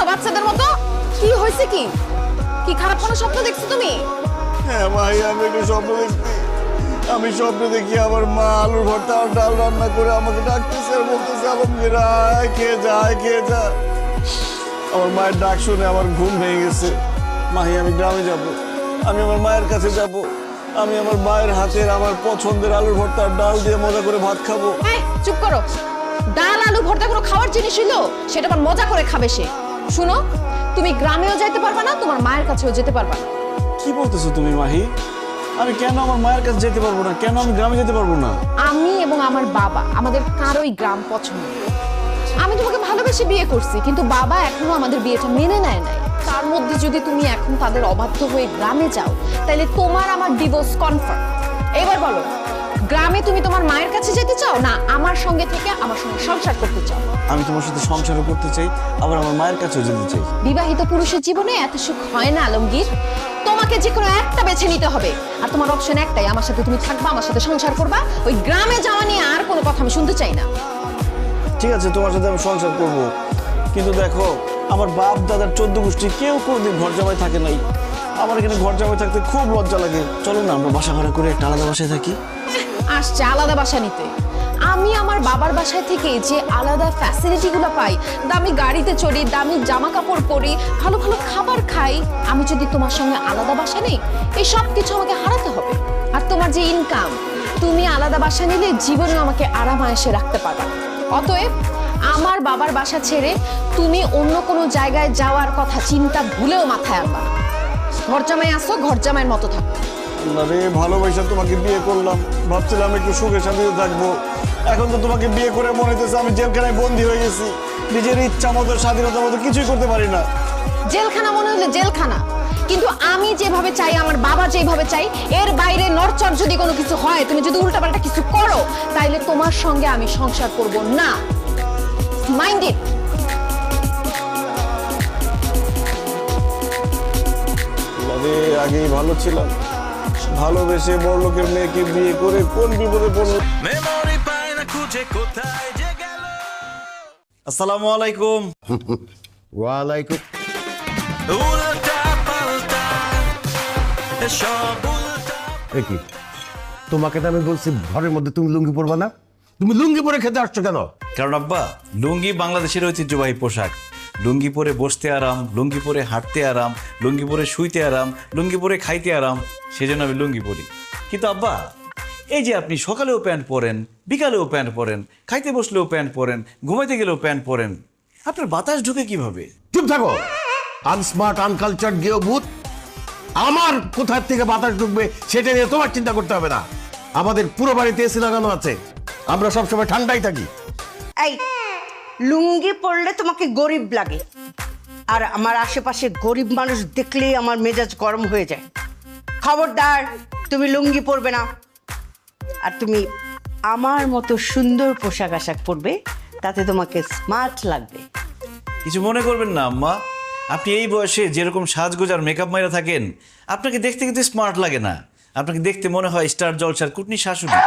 করো বাচ্চাদের মতো? কি হয়েছে কি? কি খারাপ কোনো স্বপ্ন দেখছ তুমি? হ্যাঁ ভাই আমি একটু স্বপ্ন দেখছি। আমি স্বপ্ন দেখি আমার মা আলুর ভর্তা আর ডাল রান্না করে আমাকে ডাকতেছে আর বলতেছে খেয়ে খেয়ে যা। আমার মায়ের ডাক শুনে আমার ঘুম ভেঙে গেছে। মাহি আমি গ্রামে যাব। আমি আমার মায়ের কাছে যাব। আমি আমার মায়ের হাতের আমার পছন্দের আলুর ভর্তা আর ডাল দিয়ে মজা করে ভাত খাব। চুপ করো। ডাল আলু ভর্তা কোনো খাওয়ার জিনিস ছিল সেটা আবার মজা করে খাবে সে। শুনো তুমি গ্রামেও যাইতে পারবা না তোমার মায়ের কাছেও যেতে পারবা না। কি বলতেছো তুমি মাহি? আমি কেন আমার মায়ের কাছে যেতে পারব না? কেন আমি গ্রামে যেতে পারব না? আমি এবং আমার বাবা আমাদের কারোই গ্রাম পছন্দ না। আমি তোমাকে ভালোবেসে বিয়ে করছি কিন্তু বাবা এখনও আমাদের বিয়েটা মেনে নেয় নাই। তার মধ্যে যদি তুমি এখন তাদের অবাধ্য হয়ে গ্রামে যাও তাহলে তোমার আমার ডিভোর্স কনফার্ম এবার বলো গ্রামে তুমি তোমার মায়ের কাছে যেতে চাও না আমার সঙ্গে থেকে আমার সঙ্গে সংসার করতে চাও? আমি তোমার সাথে সংসারও করতে চাই আবার আমার মায়ের কাছেও যেতে চাই। বিবাহিত পুরুষের জীবনে এত সুখ হয় না আলমগীর? তোমাকে যে কোনো একটা বেছে নিতে হবে। আর তোমার অপশন একটাই আমার সাথে তুমি থাকবা আমার সাথে সংসার করবা। ওই গ্রামে যাওয়া নিয়ে আর কোনো কথা আমি শুনতে চাই না। ঠিক আছে তোমার সাথে আমি সংসার করব। কিন্তু দেখো আমার বাপ দাদার চোদ্দ গোষ্ঠী কেউ কোনোদিন ঘর জামাই থাকে নাই। আমার এখানে ঘর জামাই থাকতে খুব লজ্জা লাগে। চলো না, আমরা বাসা ভাড়া করে একটা আলাদা বাসায় থাকি। আসছে আলাদা বাসা নিতে। আমি আমার বাবার বাসায় থেকে যে আলাদা ফ্যাসিলিটিগুলো পাই, দামি গাড়িতে চড়ি, দামি জামা কাপড় পরি, ভালো ভালো খাবার খাই, আমি যদি তোমার সঙ্গে আলাদা বাসা নেই, এই সব কিছু আমাকে হারাতে হবে। আর তোমার যে ইনকাম তুমি আলাদা বাসা নিলে জীবনে আমাকে আরাম আয়েসে রাখতে পারবা অতএব আমার বাবার বাসা ছেড়ে তুমি অন্য কোনো জায়গায় যাওয়ার কথা চিন্তা ভুলেও মাথায় আনবা ঘর জামাই আসো ঘর জামাইয়ের মতো থাকো। আরে ভালোবাসা তোমাকে বিয়ে করলাম। ভাবছিলাম একটু সুখে শান্তিতে থাকব। এখন তো তোমাকে বিয়ে করে মনে হইতেছে আমি জেলখানায় বন্দি হয়ে গেছি। নিজের ইচ্ছা মতো স্বাধীনতা মতো কিছুই করতে পারি না। জেলখানা মনে হলে জেলখানা। কিন্তু আমি যেভাবে চাই আমার বাবা যেভাবে চাই এর বাইরে নরচর যদি কোনো কিছু হয় তুমি যদি উল্টাপাল্টা কিছু করো তাইলে তোমার সঙ্গে আমি সংসার করব না। মাইন্ড ইট আরে আগেই ভালো ছিলাম। ভালোবেসে বড় লোকের মেয়েকে বিয়ে করে কোন বিপদে পড়ল মেমরি পায় না খুঁজে কোথায় যে গেল। আসসালামু আলাইকুম। ওয়ালাইকুম। উল্টা পাল্টা সব উল্টা তোমাকে তো আমি বলছি ঘরের মধ্যে তুমি লুঙ্গি পরবা না? তুমি লুঙ্গি পরে খেতে আসছো কেন? কারণ আব্বা লুঙ্গি বাংলাদেশের ঐতিহ্যবাহী পোশাক। লুঙ্গি পরে বসতে আরাম লুঙ্গি পরে হাঁটতে আরাম লুঙ্গি পরে শুইতে আরাম লুঙ্গি পরে খাইতে আরাম সেজন্য আমি লুঙ্গি পরি। কিন্তু আব্বা এই যে আপনি সকালেও প্যান্ট পরেন বিকালেও প্যান্ট পরেন খাইতে বসলেও প্যান্ট পরেন ঘুমাইতে গেলেও প্যান্ট পরেন আপনার বাতাস ঢুকে কীভাবে? চুপ থাকো। আনস্মার্ট আনকালচার গেও ভূত আমার কোথার থেকে বাতাস ঢুকবে সেটা নিয়ে তোমার চিন্তা করতে হবে না। আমাদের পুরো বাড়িতে এসি লাগানো আছে। আমরা সবসময় ঠান্ডাই থাকি। এই লুঙ্গি পরলে তোমাকে গরিব লাগে। আর আমার আশেপাশে গরিব মানুষ দেখলেই আমার মেজাজ গরম হয়ে যায়। খবরদার তুমি লুঙ্গি পরবে না। আর তুমি আমার মতো সুন্দর পোশাক আশাক পরবে তাতে তোমাকে স্মার্ট লাগবে। কিছু মনে করবেন না আম্মা। আপনি এই বয়সে যেরকম সাজগোজ আর মেকআপ মাইরা থাকেন আপনাকে দেখতে কিন্তু স্মার্ট লাগে না। আপনাকে দেখতে মনে হয় স্টার জলসার কুটনি শাশুড়ি।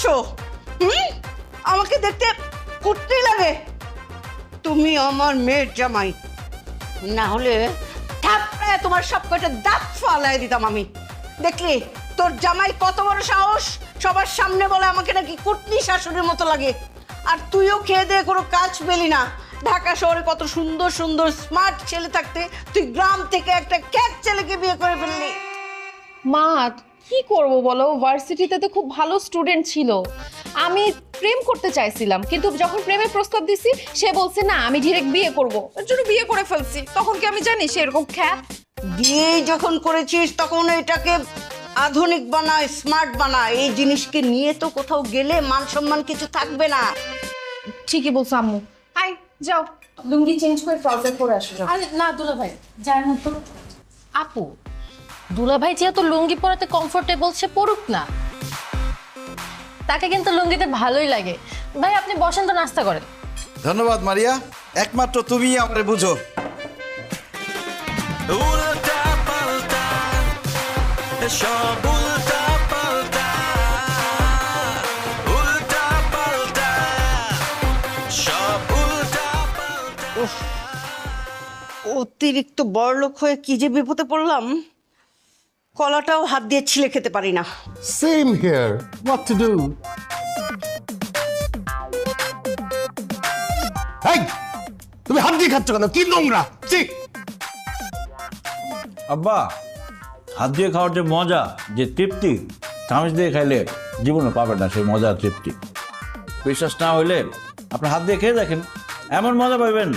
হুম? আমাকে দেখতে কুটনি লাগে। তুমি আমার মেয়ের জামাই। না হলে থাপড়ায় তোমার সব কয়টা দাঁত ফালাই দিতাম আমি। দেখলি, তোর জামাই কত বড় সাহস? সবার সামনে বলে আমাকে নাকি কুটনি শাশুড়ির মতো লাগে। আর তুইও খেয়ে দিয়ে কোনো কাজ পেলি না। ঢাকা শহরে কত সুন্দর সুন্দর, স্মার্ট ছেলে থাকতে তুই গ্রাম থেকে একটা ক্যাট ছেলেকে বিয়ে করে ফেললি। মা কি করব বলো? ভার্সিটিতে তো খুব ভালো স্টুডেন্ট ছিল। আমি প্রেম করতে চাইছিলাম কিন্তু যখন প্রেমের প্রস্তাব দিছি সে বলছে না আমি ডিরেক্ট বিয়ে করব। এর জন্য বিয়ে করে ফেলছি। তখন কি আমি জানি সে এরকম খ্যাত? বিয়ে যখন করেছিস তখন এটাকে আধুনিক বানায় স্মার্ট বানায় এই জিনিসকে নিয়ে তো কোথাও গেলে মান সম্মান কিছু থাকবে না। ঠিকই বলছো আম্মু। আই যাও। লুঙ্গি চেঞ্জ করে ট্রাউজার পরে আসো আরে না দুলা ভাই যায় না তো আপু দুলা ভাই যেহেতু লুঙ্গি পরাতে কমফোর্টেবল সে পড়ুক না। তাকে কিন্তু লুঙ্গিতে ভালোই লাগে। ভাই আপনি বসেন তো নাস্তা করেন। ধন্যবাদ মারিয়া। একমাত্র তুমি আমারে বুঝো। অতিরিক্ত বড়লোক হয়ে কি যে বিপদে পড়লাম। কলাটাও হাত দিয়ে ছিলে খেতে পারি না। Same here what to do এই তুমি হাত দিয়ে খাচ্ছ কেন? কি নোংরা? ঠিক আব্বা হাত দিয়ে খাওয়ার যে মজা যে তৃপ্তি চামচ দিয়ে খাইলে জীবনে পাবেন না সেই মজা তৃপ্তি। বিশ্বাস না হইলে আপনি হাত দিয়ে খেয়ে দেখেন এমন মজা পাবেন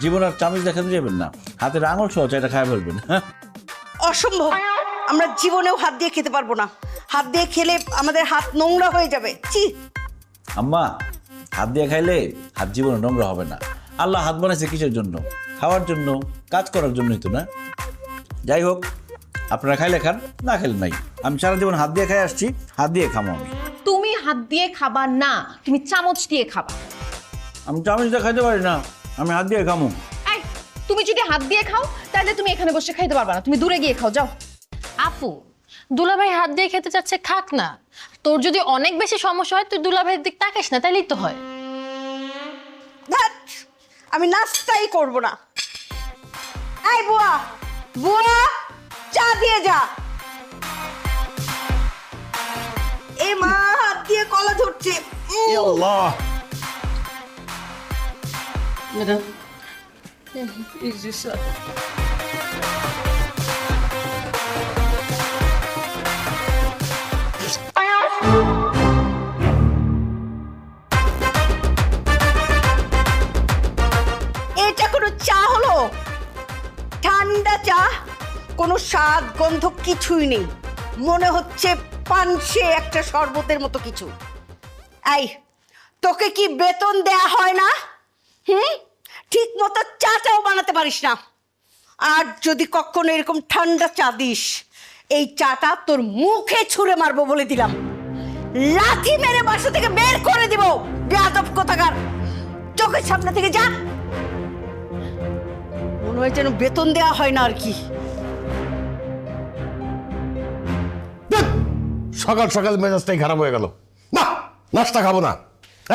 জীবন আর চামচ দেখাতে যাবেন না। হাতের আঙুল সহ চাইটা খাই ফেলবেন। হ্যাঁ অসম্ভব। আমরা জীবনেও হাত দিয়ে খেতে পারব না। হাত দিয়ে খেলে আমাদের হাত নোংরা হয়ে যাবে। চি আম্মা হাত দিয়ে খাইলে হাত জীবনে নোংরা হবে না। আল্লাহ হাত বানাইছে কিসের জন্য? খাওয়ার জন্য কাজ করার জন্যই তো না? যাই হোক আপনারা খাইলে খান না খেলে নাই। আমি সারা জীবন হাত দিয়ে খাই আসছি হাত দিয়ে খামো আমি। তুমি হাত দিয়ে খাবা না তুমি চামচ দিয়ে খাবা। আমি চামচ দিয়ে খাইতে পারি না আমি হাত দিয়ে খামো। এই তুমি যদি হাত দিয়ে খাও তাহলে তুমি এখানে বসে খাইতে পারবা না। তুমি দূরে গিয়ে খাও যাও। আপু দুলাভাই হাত দিয়ে খেতে চাচ্ছে খাক না। তোর যদি অনেক বেশি সমস্যা হয় তুই দুলাভাইয়ের দিক তাকাস না তাইলেই তো হয়। আমি নাস্তাই করব না। এই বুয়া বুয়া চা দিয়ে যা। এ মা হাত দিয়ে কলা ধরছে। উম। আল্লাহ। এটা কোনো চা হলো? ঠান্ডা চা? কোনো স্বাদ, গন্ধ কিছুই নেই। মনে হচ্ছে পানসে একটা শরবতের মতো কিছু। এই, তোকে কি বেতন দেয়া হয় না? হুম? ঠিক মতো চাটাও বানাতে পারিস না। আর যদি কখনো এরকম ঠান্ডা চা দিস, এই চাটা তোর মুখে ছুঁড়ে মারবো বলে দিলাম। লাথি মেরে বাসা থেকে বের করে দিব। বেয়াদব কোথাকার। চোখের সামনে থেকে যা মনে হয় যেন বেতন দেওয়া হয় না আর কি। সকাল সকাল মেজাজটাই খারাপ হয়ে গেল। না নাস্তা খাব না।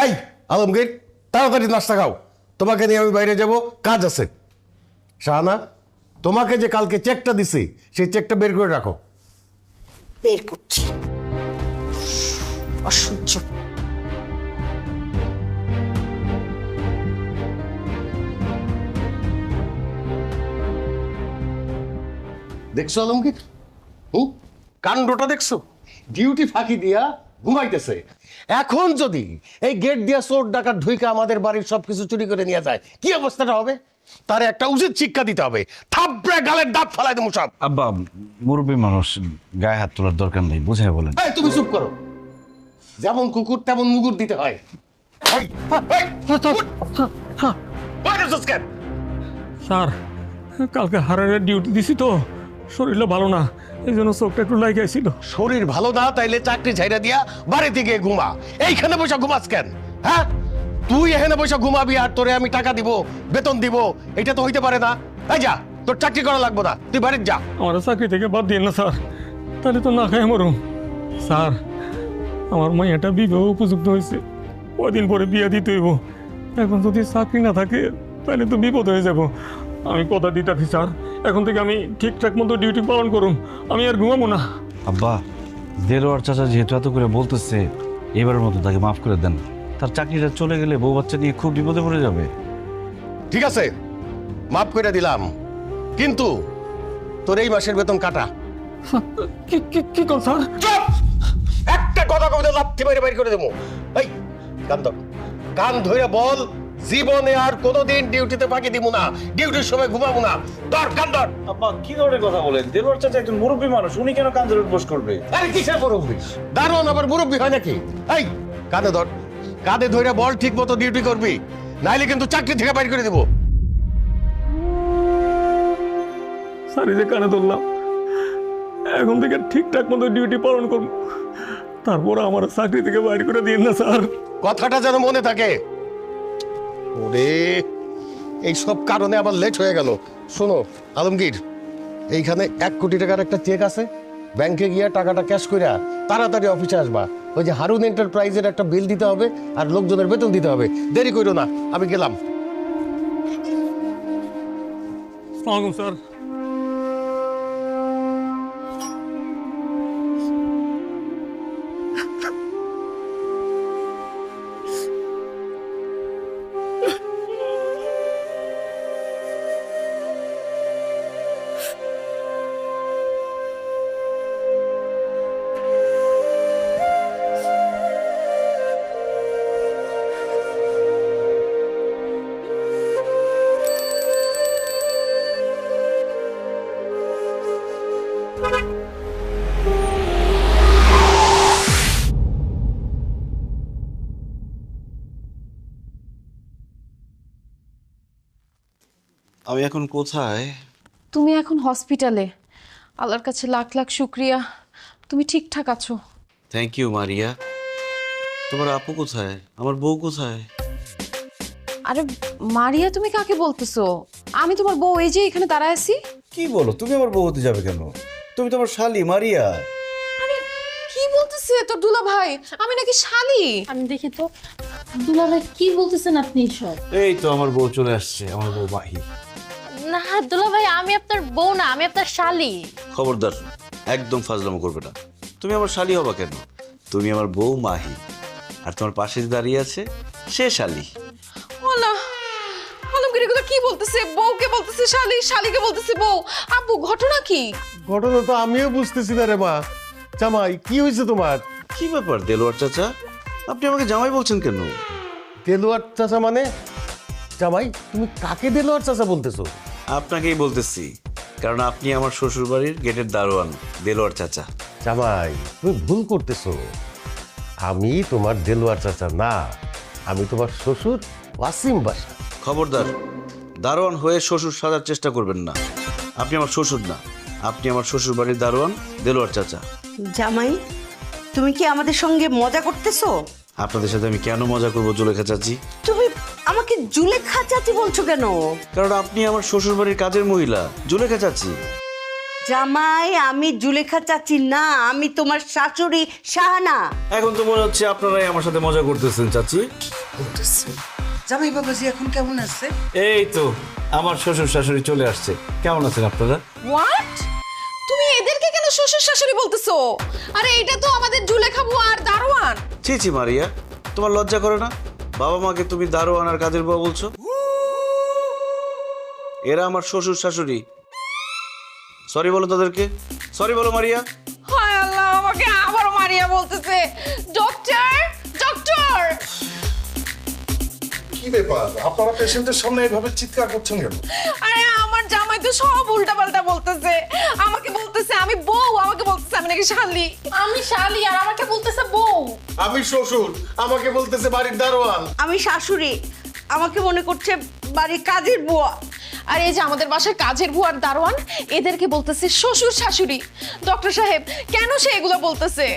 এই আলমগীর তাড়াতাড়ি নাস্তা খাও। তোমাকে নিয়ে আমি বাইরে যাব কাজ আছে। শাহানা তোমাকে যে কালকে চেকটা দিছি সেই চেকটা বের করে রাখো। বের করছি। অসহ্য। দেখছ আলমগীর হুম কাণ্ডটা দেখছ? ডিউটি ফাঁকি দিয়া ঘুমাইতেছে। এখন যদি এই গেট দিয়া চোর ডাকাত ঢুইকা আমাদের বাড়ির সবকিছু চুরি করে নিয়ে যায় কি অবস্থাটা হবে? তার একটা উচিত শিক্ষা দিতে হবে। থাপড়ে গালের দাঁত ফালাই দেবো সব। আব্বা মুরব্বী মানুষ গায়ে হাত তোলার দরকার নেই বুঝে বলেন। তুমি চুপ করো। যেমন কুকুর তেমন মুগুর দিতে হয়। বাইরে যাচ্ছিস কেন? স্যার কালকে হারারের ডিউটি দিছি তো। শরীরটা ভালো না এই জন্য চোখটা একটু লাগে ছিল শরীর ভালো না তাইলে চাকরি ছাইরা দিয়া বাড়িতে গিয়ে ঘুমা। এইখানে বসে ঘুমাস কেন? হ্যাঁ? তুই এখানে বসে ঘুমাবি আর তোরে আমি টাকা দিব বেতন দিব এটা তো হইতে পারে না। এই যা তোর চাকরি করা লাগবে না তুই বাড়িতে যা। আমার চাকরি থেকে বাদ দিন না স্যার। তাহলে তো না খাই মরুম। স্যার আমার মাইয়াটা বিবাহ উপযুক্ত হয়েছে। কদিন পরে বিয়ে দিতে হইব। এখন যদি চাকরি না থাকে তাহলে তো বিপদ হয়ে যাব। আমি কথা দিতেছি স্যার। এখন থেকে আমি ঠিকঠাক মতো ডিউটি পালন করুন। আমি আর ঘুমাবো না। আব্বা দেলোয়ার চাচা যেহেতু এত করে বলতেছে এবারের মতো তাকে মাফ করে দেন। তার চাকরিটা চলে গেলে বউ বাচ্চা নিয়ে খুব বিপদে পড়ে যাবে। ঠিক আছে মাফ করে দিলাম। কিন্তু তোর এই মাসের বেতন কাটা। কি কি কি কর স্যার? চুপ! একটা কথা কবিতা লাথি বাইরে বাইরে করে দেবো। এই কান ধর কান ধরে বল জীবনে আর কোনোদিন ডিউটিতে ফাঁকি দিব না ডিউটির সময় ঘুমাবো না। ধর কান ধর। আব্বা কি ধরনের কথা বলেন? দেলোয়ার চাচা একজন মুরব্বী মানুষ উনি কেন কান ধরে বস করবে? আরে কিসের মুরব্বী? দারোয়ান আবার মুরব্বী হয় নাকি? এই কাঁধে ধর। কাঁধে ধরে বল ঠিক মতো ডিউটি করবি নাইলে কিন্তু চাকরি থেকে বাইর করে দেবো। যে কানে ধরলাম এখন থেকে ঠিকঠাক মতো ডিউটি পালন করব। তারপর আমার চাকরি থেকে বাইর করে দিন না স্যার। কথাটা যেন মনে থাকে। ওরে এই সব কারণে আবার লেট হয়ে গেল। শোনো আলমগীর এইখানে এক কোটি টাকার একটা চেক আছে। ব্যাংকে গিয়ে টাকাটা ক্যাশ কইরা তাড়াতাড়ি অফিসে আসবা। ওই যে হারুন এন্টারপ্রাইজের একটা বিল দিতে হবে আর লোকজনের বেতন দিতে হবে। দেরি করো না আমি গেলাম। স্যার। আমি এখন কোথায়? তুমি এখন হসপিটালে। আল্লাহর কাছে লাখ লাখ শুক্রিয়া। তুমি ঠিকঠাক আছো? Thank you Maria. তোমার আপু কোথায়? আমার বউ কোথায়? আরে মারিয়া তুমি কাকে বলতেছো? আমি তোমার বউ এই যে এখানে দাঁড়ায় আছি। কি বলো? তুমি আমার বউ হতে যাবে কেন? তুমি তোমার শালি মারিয়া। কি বলতেছে তোর দুলা ভাই? আমি নাকি শালি? আমি দেখি তো দুলা ভাই কি বলতেছেন আপনি সব এই তো আমার বউ চলে আসছে আমার বউ মাহি না দুলা ভাই আমি আপনার বউ না আমি আপনার শালি। খবরদার একদম ফাজলামো করবে না। তুমি আমার শালি হবা কেন? তুমি আমার বউ মাহি আর তোমার পাশে যে দাঁড়িয়ে আছে সে শালি। ওলা আলমগীর এগুলো কি বলতেছে? বউকে বলতেছে শালি শালিকে বলতেছে বউ। আব্বু ঘটনা কি? ঘটনা তো আমিও বুঝতেছি না রে মা। জামাই কি হয়েছে তোমার? কি ব্যাপার দেলোয়ার চাচা? আপনি আমাকে জামাই বলছেন কেন? দেলোয়ার চাচা মানে? জামাই তুমি কাকে দেলোয়ার চাচা বলতেছো? আপনাকেই বলতেছি কারণ আপনি আমার শ্বশুর বাড়ির গেটের দারোয়ান দেলোয়ার চাচা। জামাই তুমি ভুল করতেছো। আমি তোমার দেলোয়ার চাচা না আমি তোমার শ্বশুর ওয়াসিম বাসা। খবরদার দারোয়ান হয়ে শ্বশুর সাজার চেষ্টা করবেন না। আপনি আমার শ্বশুর না আপনি আমার শ্বশুর বাড়ির দারোয়ান দেলোয়ার চাচা। জামাই তুমি কি আমাদের সঙ্গে মজা করতেছো? আপনাদের সাথে আমি কেন মজা করব জুলেখা চাচি? তুমি আমাকে জুলেখা চাচি বলছো কেন? কারণ আপনি আমার শ্বশুর বাড়ির কাজের মহিলা। জুলেখা চাচি জামাই আমি জুলেখা চাচি না আমি তোমার শাশুড়ি শাহানা। এখন তো মনে হচ্ছে আপনারাই আমার সাথে মজা করতেছেন চাচি। জামাই বাবাজি এখন কেমন আছে? এই তো আমার শ্বশুর শাশুড়ি চলে আসছে। কেমন আছেন আপনারা? হোয়াট তুমি এদেরকে কেন শ্বশুর শাশুড়ি বলতেছো? আরে এটা তো আমাদের জুলেখা বুয়া আর দারোয়ান। ছি ছি মারিয়া তোমার লজ্জা করে না? বাবা মাকে তুমি দারোয়ান আর কাদের বাবা বলছো? এরা আমার শ্বশুর শাশুড়ি। সরি বলো তাদেরকে। সরি বলো মারিয়া। হায় আল্লাহ, আমাকে আবার মারিয়া বলতেছে। ডক্টর ডক্টর কি ব্যাপার? আপনারা পেশেন্টের সামনে এভাবে চিৎকার করছেন কেন? আরে আমার জামাই তো সব উল্টা বলতেছে। আমাকে বলতেছে আমি বউ আমাকে বলতেছে আমি নাকি শালি। আমি শালি আর আমাকে বলতেছে বউ। আমি শ্বশুর আমাকে বলতেছে বাড়ির দারোয়ান। আমি শাশুড়ি আমাকে মনে করছে বাড়ির কাজের বুয়া। আর এই যে আমাদের বাসায় কাজের বুয়ার দারোয়ান এদেরকে বলতেছে শ্বশুর শাশুড়ি। ডক্টর সাহেব কেন সে এগুলো বলতেছে?